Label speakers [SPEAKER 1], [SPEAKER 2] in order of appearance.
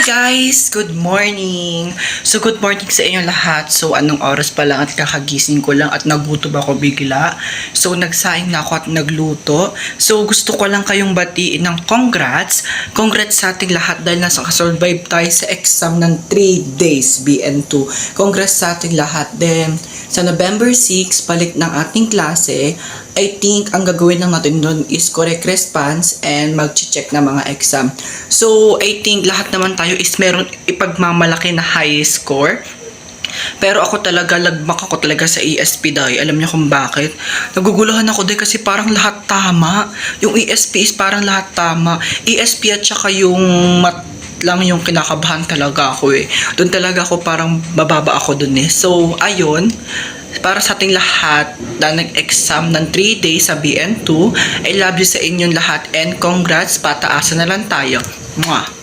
[SPEAKER 1] Hi guys! Good morning! So good morning sa inyo lahat. So anong oras pa lang at kakagising ko lang at nagutom ako bigla. So nagsaing na ako at nagluto. So gusto ko lang kayong batiin ng congrats. Congrats sa ating lahat dahil nasa kasurvive tayo sa exam ng 3 days BN2. Congrats sa ating lahat. Then sa November 6, balik ng ating klase. I think ang gagawin lang natin doon is correct response and mag-check na mga exam. So, I think lahat naman tayo is meron ipagmamalaki na high score. Pero ako talaga, lagmak ako talaga sa ESP dahil alam niyo kung bakit? Naguguluhan ako dahil kasi parang lahat tama. Yung ESP is parang lahat tama. ESP at saka yung mat lang yung kinakabahan talaga ako eh. Doon talaga ako parang bababa ako doon eh. So, ayun para sa ating lahat na nag-exam ng 3 days sa BN2. I love you sa inyong lahat and congrats, pataasan na lang tayo. Mwah!